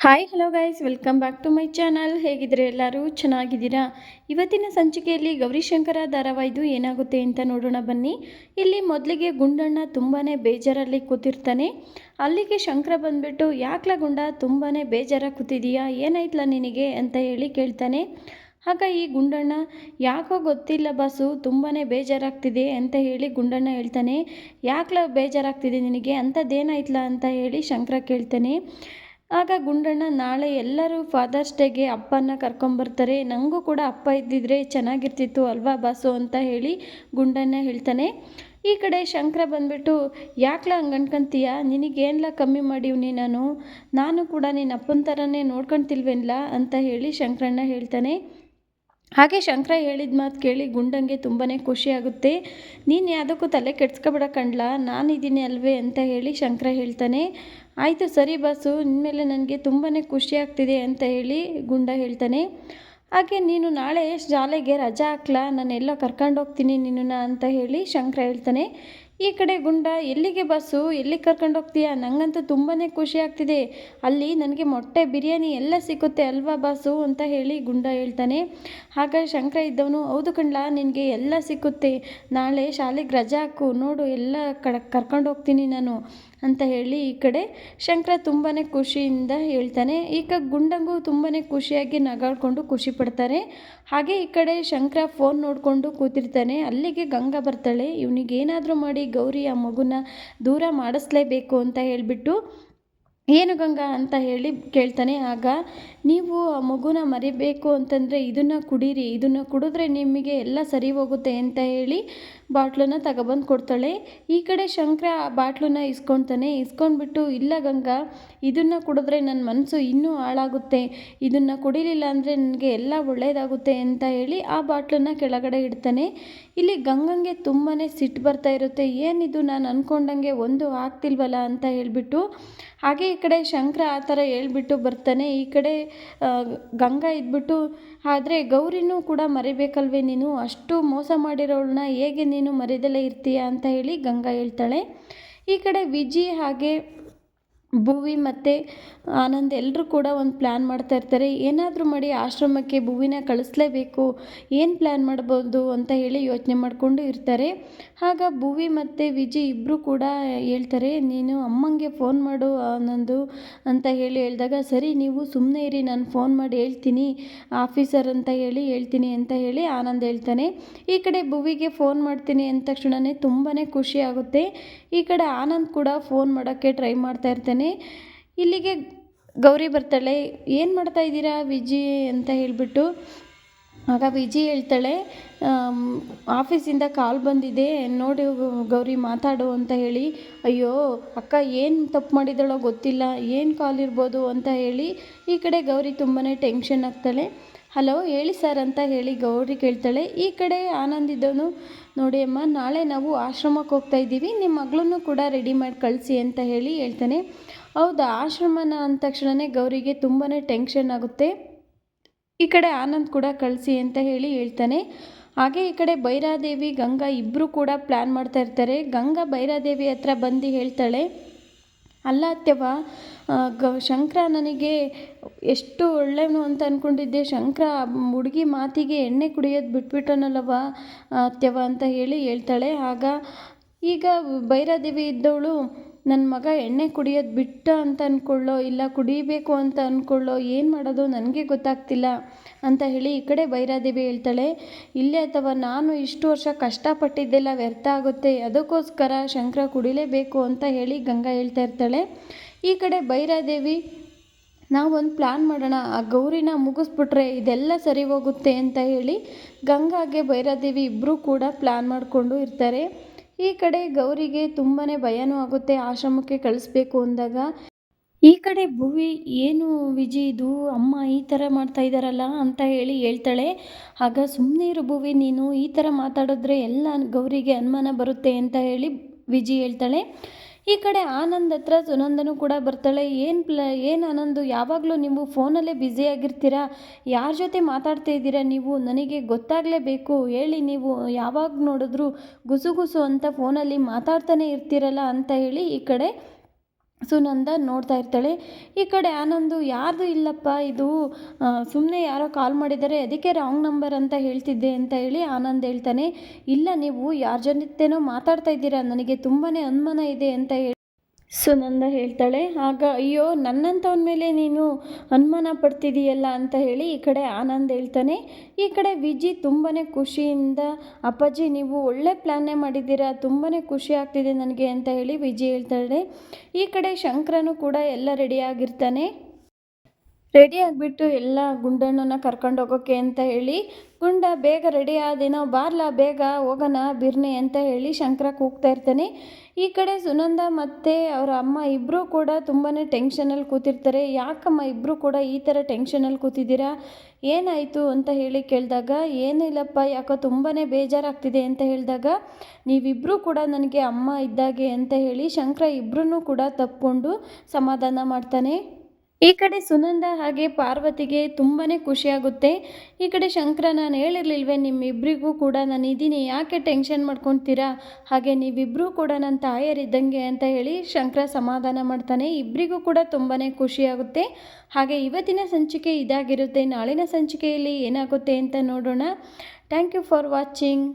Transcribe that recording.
Hi hello guys welcome back to my channel ಹೇಗಿದ್ರೆ ಎಲ್ಲರೂ ಚೆನ್ನಾಗಿದ್ದೀರಾ? ಇವತ್ತಿನ ಸಂಚಿಕೆಯಲ್ಲಿ ಗೌರಿಶಂಕರ ಧಾರಾವಾಹಿದು ಏನಾಗುತ್ತೆ ಅಂತ ನೋಡೋಣ ಬನ್ನಿ. ಇಲ್ಲಿ ಮೊದಲಿಗೆ ಗುಂಡಣ್ಣ ತುಂಬಾ ಬೇಜಾರಲ್ಲಿ ಕೂತಿರ್ತಾನೆ. ಅಲ್ಲಿಗೆ ಶಂಕರ ಬಂದುಬಿಟ್ಟು, ಯಾಕ್ಲ ಗುಂಡ ತುಂಬಾ ಬೇಜಾರಾಗಿ ಕೂತಿದೀಯಾ? ಏನಾಯ್ತಲ್ಲ ನಿನಗೆ? ಅಂತ ಹೇಳಿ ಕೇಳ್ತಾನೆ. ಆಗ ಈ ಗುಂಡಣ್ಣ, ಯಾಕೋ ಗೊತ್ತಿಲ್ಲ ಬಾಸು ತುಂಬಾ ಬೇಜಾರಾಗ್ತಿದೆ ಅಂತ ಹೇಳಿ ಗುಂಡಣ್ಣ ಹೇಳ್ತಾನೆ. ಯಾಕ್ಲ ಬೇಜಾರಾಗ್ತಿದೆ ನಿನಗೆ? ಅಂಥದ್ದೇನಾಯ್ತಲ್ಲ ಅಂತ ಹೇಳಿ ಶಂಕರ ಕೇಳ್ತಾನೆ. ಆಗ ಗುಂಡಣ್ಣ, ನಾಳೆ ಎಲ್ಲರೂ ಫಾದರ್ಸ್ ಡೇಗೆ ಅಪ್ಪನ ಕರ್ಕೊಂಬರ್ತಾರೆ ನನಗೂ ಕೂಡ ಅಪ್ಪ ಇದ್ದಿದ್ರೆ ಚೆನ್ನಾಗಿರ್ತಿತ್ತು ಅಲ್ವಾ ಬಾಸು ಅಂತ ಹೇಳಿ ಗುಂಡಣ್ಣ ಹೇಳ್ತಾನೆ. ಈ ಕಡೆ ಶಂಕರ ಬಂದ್ಬಿಟ್ಟು, ಯಾಕ್ಲ ಹಂಗೆ ಅನ್ಕೊಂತೀಯ? ನಿನಗೇನ್ಲ ಕಮ್ಮಿ ಮಾಡಿವ್ನಿ ನಾನು? ನಾನು ಕೂಡ ನಿನ್ನ ಅಪ್ಪನ ಥರನೇ ನೋಡ್ಕೊಳ್ತಿಲ್ವೇನ್ಲ ಅಂತ ಹೇಳಿ ಶಂಕರಣ್ಣ ಹೇಳ್ತಾನೆ. ಹಾಗೆ ಶಂಕರ ಹೇಳಿದ ಮಾತು ಕೇಳಿ ಗುಂಡಂಗೆ ತುಂಬಾ ಖುಷಿಯಾಗುತ್ತೆ ನೀನು ಯಾವುದಕ್ಕೂ ತಲೆ ಕೆಡ್ಸ್ಕೊಬಿಡ ಕಣ್ಲ. ನಾನಿದ್ದೀನಿ ಅಲ್ವೇ? ಅಂತ ಹೇಳಿ ಶಂಕರ ಹೇಳ್ತಾನೆ. ಆಯಿತು, ಸರಿ ಬಸ್ಸು ಇನ್ಮೇಲೆ ನನಗೆ ತುಂಬಾ ಖುಷಿ ಆಗ್ತಿದೆ ಅಂತ ಹೇಳಿ ಗುಂಡ ಹೇಳ್ತಾನೆ. ಹಾಗೆ ನೀನು ನಾಳೆ ಶಾಲೆಗೆ ರಜಾ ಹಾಕ್ಲಾ, ನಾನು ಎಲ್ಲ ಕರ್ಕೊಂಡು ಹೋಗ್ತೀನಿ ನಿನ್ನನ್ನು ಅಂತ ಹೇಳಿ ಶಂಕರ ಹೇಳ್ತಾನೆ. ಈ ಕಡೆ ಗುಂಡ, ಎಲ್ಲಿಗೆ ಬಸ್ಸು ಎಲ್ಲಿಗೆ ಕರ್ಕೊಂಡು ಹೋಗ್ತೀಯಾ? ನನಗಂತೂ ತುಂಬಾ ಖುಷಿ ಆಗ್ತಿದೆ. ಅಲ್ಲಿ ನನಗೆ ಮೊಟ್ಟೆ, ಬಿರಿಯಾನಿ ಎಲ್ಲ ಸಿಗುತ್ತೆ ಅಲ್ವಾ ಬಾಸು ಅಂತ ಹೇಳಿ ಗುಂಡ ಹೇಳ್ತಾನೆ. ಆಗ ಶಂಕರ ಇದ್ದವನು, ಹೌದು ಕಣ್ಲಾ, ನಿನಗೆ ಎಲ್ಲ ಸಿಕ್ಕುತ್ತೆ. ನಾಳೆ ಶಾಲೆಗೆ ರಜಾ ಹಾಕು, ನೋಡು, ಎಲ್ಲ ಕಡ, ಕರ್ಕೊಂಡು ಹೋಗ್ತೀನಿ ನಾನು. ಅಂತ ಹೇಳಿ ಈ ಕಡೆ ಶಂಕರ ತುಂಬಾ ಖುಷಿಯಿಂದ ಹೇಳ್ತಾನೆ. ಈಗ ಗುಂಡಂಗು ತುಂಬಾ ಖುಷಿಯಾಗಿ ನಗಾಡ್ಕೊಂಡು ಖುಷಿ ಪಡ್ತಾರೆ. ಹಾಗೆ ಈ ಕಡೆ ಶಂಕರ ಫೋನ್ ನೋಡಿಕೊಂಡು ಕೂತಿರ್ತಾನೆ. ಅಲ್ಲಿಗೆ ಗಂಗಾ ಬರ್ತಾಳೆ. ಇವನಿಗೇನಾದರೂ ಮಾಡಿ ಗೌರಿ ಆ ಮಗುನ ದೂರ ಮಾಡಿಸ್ಲೇಬೇಕು ಅಂತ ಹೇಳಿಬಿಟ್ಟು ಏನು ಗಂಗಾ ಅಂತ ಹೇಳಿ ಕೇಳ್ತಾನೆ, ಆಗ ನೀವು ಆ ಮಗುನ ಮರಿಬೇಕು ಅಂತಂದರೆ ಇದನ್ನು ಕುಡೀರಿ, ಇದನ್ನು ಕುಡಿದ್ರೆ ನಿಮಗೆ ಎಲ್ಲ ಸರಿ ಹೋಗುತ್ತೆ ಅಂತ ಹೇಳಿ ಬಾಟ್ಲನ್ನು ತಗೊಬಂದು ಕೊಡ್ತಾಳೆ. ಈ ಕಡೆ ಶಂಕರ ಆ ಬಾಟ್ಲನ್ನ ಇಸ್ಕೊತಾನೆ, ಇಸ್ಕೊಂಡ್ಬಿಟ್ಟು, ಇಲ್ಲ ಗಂಗಾ, ಇದನ್ನು ಕುಡಿದ್ರೆ ನನ್ನ ಮನಸ್ಸು ಇನ್ನೂ ಹಾಳಾಗುತ್ತೆ, ಇದನ್ನು ಕುಡಿಲಿಲ್ಲ ಅಂದರೆ ನನಗೆ ಎಲ್ಲ ಒಳ್ಳೆಯದಾಗುತ್ತೆ ಅಂತ ಹೇಳಿ ಆ ಬಾಟ್ಲನ್ನು ಕೆಳಗಡೆ ಇಡ್ತಾನೆ. ಇಲ್ಲಿ ಗಂಗಂಗೆ ತುಂಬಾ ಸಿಟ್ಟು ಬರ್ತಾ ಇರುತ್ತೆ, ಏನಿದು ನಾನು ಅಂದ್ಕೊಂಡಂಗೆ ಒಂದು ಆಗ್ತಿಲ್ವಲ್ಲ ಅಂತ ಹೇಳಿಬಿಟ್ಟು, ಹಾಗೆ ಕಡೆ ಶಂಕರ ಆ ಥರ ಹೇಳ್ಬಿಟ್ಟು ಬರ್ತಾನೆ, ಈ ಕಡೆ ಗಂಗಾ ಇದ್ಬಿಟ್ಟು, ಆದರೆ ಗೌರಿನೂ ಕೂಡ ಮರಿಬೇಕಲ್ವೇ ನೀನು? ಅಷ್ಟು ಮೋಸ ಮಾಡಿರೋಳನ್ನ ಹೇಗೆ ನೀನು ಮರಿದಲ್ಲೇ ಇರ್ತೀಯ? ಅಂತ ಹೇಳಿ ಗಂಗಾ ಹೇಳ್ತಾಳೆ. ಈ ಕಡೆ ವಿಜಿ ಹಾಗೆ ಭುವಿ ಮತ್ತು, ಆನಂದ್ ಎಲ್ಲರೂ ಕೂಡ ಒಂದು ಪ್ಲ್ಯಾನ್ ಮಾಡ್ತಾ ಇರ್ತಾರೆ. ಏನಾದರೂ ಮಾಡಿ ಆಶ್ರಮಕ್ಕೆ ಭುವಿನ ಕಳಿಸ್ಲೇಬೇಕು, ಏನು ಪ್ಲ್ಯಾನ್ ಮಾಡ್ಬೋದು ಅಂತ ಹೇಳಿ ಯೋಚನೆ ಮಾಡಿಕೊಂಡು ಇರ್ತಾರೆ. ಆಗ ಭುವಿ ಮತ್ತು ವಿಜಿ ಇಬ್ಬರೂ ಕೂಡ ಹೇಳ್ತಾರೆ, ನೀನು ಅಮ್ಮಂಗೆ ಫೋನ್ ಮಾಡು ಆನಂದು ಅಂತ ಹೇಳಿ ಹೇಳಿದಾಗ, ಸರಿ, ನೀವು ಸುಮ್ಮನೆ ಇರಿ, ನಾನು ಫೋನ್ ಮಾಡಿ ಹೇಳ್ತೀನಿ ಆಫೀಸರ್ ಅಂತ ಹೇಳಿ ಹೇಳ್ತೀನಿ ಅಂತ ಹೇಳಿ ಆನಂದ್ ಹೇಳ್ತಾನೆ. ಈ ಕಡೆ ಭುವಿಗೆ ಫೋನ್ ಮಾಡ್ತೀನಿ ಅಂದ ತಕ್ಷಣವೇ ತುಂಬಾ ಖುಷಿ ಆಗುತ್ತೆ. ಈ ಕಡೆ ಆನಂದ್ ಕೂಡ ಫೋನ್ ಮಾಡೋಕ್ಕೆ ಟ್ರೈ ಮಾಡ್ತಾ ಇರ್ತಾನೆ. ಇಲ್ಲಿಗೆ ಗೌರಿ ಬರ್ತಾಳೆ. ಏನು ಮಾಡ್ತಾ ಇದ್ದೀರಾ ವಿಜಿ? ಅಂತ ಹೇಳಿಬಿಟ್ಟು. ಆಗ ವಿಜಿ ಹೇಳ್ತಾಳೆ ಆಫೀಸಿಂದ ಕಾಲ್ ಬಂದಿದೆ. ನೋಡಿ ಗೌರಿ ಮಾತಾಡು ಅಂತ ಹೇಳಿ. ಅಯ್ಯೋ, ಅಕ್ಕ ಏನು ತಪ್ಪು ಮಾಡಿದಳೋ ಗೊತ್ತಿಲ್ಲ. ಏನು ಕಾಲ್ ಇರ್ಬೋದು ಅಂತ ಹೇಳಿ ಈ ಕಡೆ ಗೌರಿ ತುಂಬಾ ಟೆನ್ಷನ್ ಆಗ್ತಾಳೆ. ಹಲೋ, ಹೇಳಿ ಸರ್ ಅಂತ ಹೇಳಿ ಗೌರಿ ಕೇಳ್ತಾಳೆ. ಈ ಕಡೆ ಆನಂದಿದ್ದವನು ನೋಡಿ ಅಮ್ಮ, ನಾಳೆ ನಾವು ಆಶ್ರಮಕ್ಕೆ ಹೋಗ್ತಾ ಇದ್ದೀವಿ. ನಿಮ್ಮ ಮಗಳನ್ನು ಕೂಡ ರೆಡಿ ಮಾಡಿ ಕಳಿಸಿ ಅಂತ ಹೇಳಿ ಹೇಳ್ತಾನೆ. ಹೌದಾ, ಆಶ್ರಮನ ಅಂದ ತಕ್ಷಣವೇ ಗೌರಿಗೆ ತುಂಬಾ ಟೆನ್ಷನ್ ಆಗುತ್ತೆ. ಈ ಕಡೆ ಆನಂದ್ ಕೂಡ ಕಳಿಸಿ ಅಂತ ಹೇಳಿ ಹೇಳ್ತಾನೆ. ಹಾಗೆ ಈ ಕಡೆ ಭೈರಾದೇವಿ ಗಂಗಾ ಇಬ್ಬರು ಕೂಡ ಪ್ಲ್ಯಾನ್ ಮಾಡ್ತಾ ಇರ್ತಾರೆ. ಗಂಗಾ ಭೈರಾದೇವಿ ಹತ್ರ ಬಂದು ಹೇಳ್ತಾಳೆ. ಅಲ್ಲ ಅತ್ಯವ ಗ, ಶಂಕರ ನನಗೆ ಎಷ್ಟು ಒಳ್ಳೆಯವನು ಅಂತ ಅಂದ್ಕೊಂಡಿದ್ದೆ ಶಂಕರ ಹುಡುಗಿ ಮಾತಿಗೆ ಎಣ್ಣೆ ಕುಡಿಯೋದು ಬಿಟ್ಬಿಟ್ಟನಲ್ಲವ್ವ ಅತ್ಯವ ಅಂತ ಹೇಳಿ ಹೇಳ್ತಾಳೆ. ಆಗ ಈಗ ಭೈರಾದೇವಿ ಇದ್ದವಳು ನನ್ನ ಮಗ ಎಣ್ಣೆ ಕುಡಿಯೋದು ಬಿಟ್ಟ ಅಂತ ಅಂದ್ಕೊಳ್ಳೋ ಇಲ್ಲ ಕುಡಿಬೇಕು ಅಂತ ಅಂದ್ಕೊಳ್ಳೋ ಏನು ಮಾಡೋದು ನನಗೆ ಗೊತ್ತಾಗ್ತಿಲ್ಲ ಅಂತ ಹೇಳಿ ಈ ಕಡೆ ಭೈರಾದೇವಿ ಹೇಳ್ತಾಳೆ. ಇಲ್ಲೇ ಅಥವಾ ನಾನು ಇಷ್ಟು ವರ್ಷ ಕಷ್ಟಪಟ್ಟಿದ್ದೆಲ್ಲ ವ್ಯರ್ಥ ಆಗುತ್ತೆ, ಅದಕ್ಕೋಸ್ಕರ ಶಂಕರ ಕುಡಿಲೇಬೇಕು ಅಂತ ಹೇಳಿ ಗಂಗಾ ಹೇಳ್ತಾ ಇರ್ತಾಳೆ. ಈ ಕಡೆ ಭೈರಾದೇವಿ ನಾವೊಂದು ಪ್ಲ್ಯಾನ್ ಮಾಡೋಣ, ಆ ಗೌರಿನ ಮುಗಿಸ್ಬಿಟ್ರೆ ಇದೆಲ್ಲ ಸರಿ ಹೋಗುತ್ತೆ ಅಂತ ಹೇಳಿ ಗಂಗಾಗೆ ಭೈರಾದೇವಿ ಇಬ್ಬರೂ ಕೂಡ ಪ್ಲ್ಯಾನ್ ಮಾಡಿಕೊಂಡು ಇರ್ತಾರೆ. ಈ ಕಡೆ ಗೌರಿಗೆ ತುಂಬಾ ಭಯನೂ ಆಗುತ್ತೆ, ಆಶ್ರಮಕ್ಕೆ ಕಳಿಸ್ಬೇಕು ಅಂದಾಗ. ಈ ಕಡೆ ಭುವಿ, ಏನು ವಿಜಿ, ಇದು ಅಮ್ಮ ಈ ಥರ ಮಾಡ್ತಾ ಇದ್ದಾರಲ್ಲ ಅಂತ ಹೇಳಿ ಹೇಳ್ತಾಳೆ. ಆಗ ಸುಮ್ಮನೆ ಇರು ಭುವಿ, ನೀನು ಈ ಥರ ಮಾತಾಡಿದ್ರೆ ಎಲ್ಲ ಗೌರಿಗೆ ಅನುಮಾನ ಬರುತ್ತೆ ಅಂತ ಹೇಳಿ ವಿಜಿ ಹೇಳ್ತಾಳೆ. ಈ ಕಡೆ ಆನಂದ್ ಹತ್ರ ಸುನಂದನು ಕೂಡ ಬರ್ತಾಳೆ. ಏನು ಪ್ಲ, ಏನು ಆನಂದು, ಯಾವಾಗಲೂ ನೀವು ಫೋನಲ್ಲೇ ಬ್ಯುಸಿಯಾಗಿರ್ತೀರಾ ಯಾರ ಜೊತೆ ಮಾತಾಡ್ತಾ ಇದ್ದೀರಾ ನೀವು? ನನಗೆ ಗೊತ್ತಾಗಲೇಬೇಕು. ಹೇಳಿ ನೀವು ಯಾವಾಗ ನೋಡಿದ್ರು ಗುಸುಗುಸು ಗುಸು ಅಂತ ಫೋನಲ್ಲಿ ಮಾತಾಡ್ತಾನೆ ಇರ್ತೀರಲ್ಲ ಅಂತ ಹೇಳಿ ಈ ಕಡೆ ಸುನಂದ ನೋಡ್ತಾ ಇರ್ತಾಳೆ, ಈ ಕಡೆ ಆನಂದು ಯಾರ್ದು ಇಲ್ಲಪ್ಪ ಇದು? ಸುಮ್ಮನೆ ಯಾರೋ ಕಾಲ್ ಮಾಡಿದ್ದಾರೆ, ಅದಕ್ಕೆ ರಾಂಗ್ ನಂಬರ್ ಅಂತ ಹೇಳ್ತಿದ್ದೆ ಅಂತ ಹೇಳಿ ಆನಂದ್ ಹೇಳ್ತಾನೆ, ಇಲ್ಲ, ನೀವು ಯಾರ ಜೊತೆನೋ ಮಾತಾಡ್ತಾ ಇದ್ದೀರಾ, ನನಗೆ ತುಂಬಾ ಅನುಮಾನ ಇದೆ ಅಂತ ಹೇಳಿ ಸುನಂದ ಹೇಳ್ತಾಳೆ, ಆಗ ಅಯ್ಯೋ, ನನ್ನಂಥವನ ಮೇಲೆ ನೀನು ಅನುಮಾನ ಪಡ್ತಿದೀಯಲ್ಲ ಅಂತ ಹೇಳಿ ಈ ಕಡೆ ಆನಂದ್ ಹೇಳ್ತಾನೆ, ಈ ಕಡೆ ವಿಜಿ ತುಂಬಾ ಖುಷಿಯಿಂದ, ಅಪ್ಪಾಜಿ ನೀವು ಒಳ್ಳೆ ಪ್ಲ್ಯಾನೇ ಮಾಡಿದ್ದೀರಾ ತುಂಬಾ ಖುಷಿ ಆಗ್ತಿದೆ ನನಗೆ ಅಂತ ಹೇಳಿ ವಿಜಿ ಹೇಳ್ತಾಳೆ. ಈ ಕಡೆ ಶಂಕರನು ಕೂಡ ಎಲ್ಲ ರೆಡಿಯಾಗಿರ್ತಾನೆ ರೆಡಿ ಆಗಿಬಿಟ್ಟು ಎಲ್ಲ ಗುಂಡಣ್ಣನ ಕರ್ಕೊಂಡು ಹೋಗೋಕೆ ಅಂತ ಹೇಳಿ, ಗುಂಡ ಬೇಗ ರೆಡಿ ಆದೇನೋ ಬಾರ್ಲ ಬೇಗ ಹೋಗೋಣ ಬಿರ್ನಿ ಅಂತ ಹೇಳಿ ಶಂಕರ ಕೂಗ್ತಾ ಇರ್ತಾನೆ. ಈ ಕಡೆ ಸುನಂದ ಮತ್ತು ಅವರ ಅಮ್ಮ ಇಬ್ಬರೂ ಕೂಡ ತುಂಬಾ ಟೆನ್ಷನಲ್ಲಿ ಕೂತಿರ್ತಾರೆ. ಯಾಕಮ್ಮ ಇಬ್ಬರೂ ಕೂಡ ಈ ಥರ ಟೆನ್ಷನಲ್ಲಿ ಕೂತಿದ್ದೀರಾ? ಏನಾಯಿತು ಅಂತ ಹೇಳಿ ಕೇಳಿದಾಗ ಏನಿಲ್ಲಪ್ಪ ಯಾಕೋ ತುಂಬಾ ಬೇಜಾರಾಗ್ತಿದೆ ಅಂತ ಹೇಳಿದಾಗ ನೀವಿಬ್ಬರೂ ಕೂಡ ನನಗೆ ಅಮ್ಮ ಇದ್ದಾಗೆ ಅಂತ ಹೇಳಿ ಶಂಕರ ಇಬ್ಬರೂ ಕೂಡ ತಪ್ಪಿಕೊಂಡು ಸಮಾಧಾನ ಮಾಡ್ತಾನೆ. ಈ ಕಡೆ ಸುನಂದ ಹಾಗೆ ಪಾರ್ವತಿಗೆ ತುಂಬಾ ಖುಷಿಯಾಗುತ್ತೆ. ಈ ಕಡೆ ಶಂಕರ ನಾನು ಹೇಳಿರ್ಲಿಲ್ವೇ ನಿಮ್ಮಿಬ್ಬರಿಗೂ ಕೂಡ ನಾನು ಇದ್ದೀನಿ ಯಾಕೆ ಟೆನ್ಷನ್ ಮಾಡ್ಕೊತೀರಾ? ಹಾಗೆ ನೀವಿಬ್ಬರೂ ಕೂಡ ನನ್ನ ತಾಯರಿದ್ದಂಗೆ ಅಂತ ಹೇಳಿ ಶಂಕರ ಸಮಾಧಾನ ಮಾಡ್ತಾನೆ. ಇಬ್ಬರಿಗೂ ಕೂಡ ತುಂಬಾ ಖುಷಿಯಾಗುತ್ತೆ. ಹಾಗೆ ಇವತ್ತಿನ ಸಂಚಿಕೆ ಇದಾಗಿರುತ್ತೆ. ನಾಳಿನ ಸಂಚಿಕೆಯಲ್ಲಿ ಏನಾಗುತ್ತೆ ಅಂತ ನೋಡೋಣ. Thank you for watching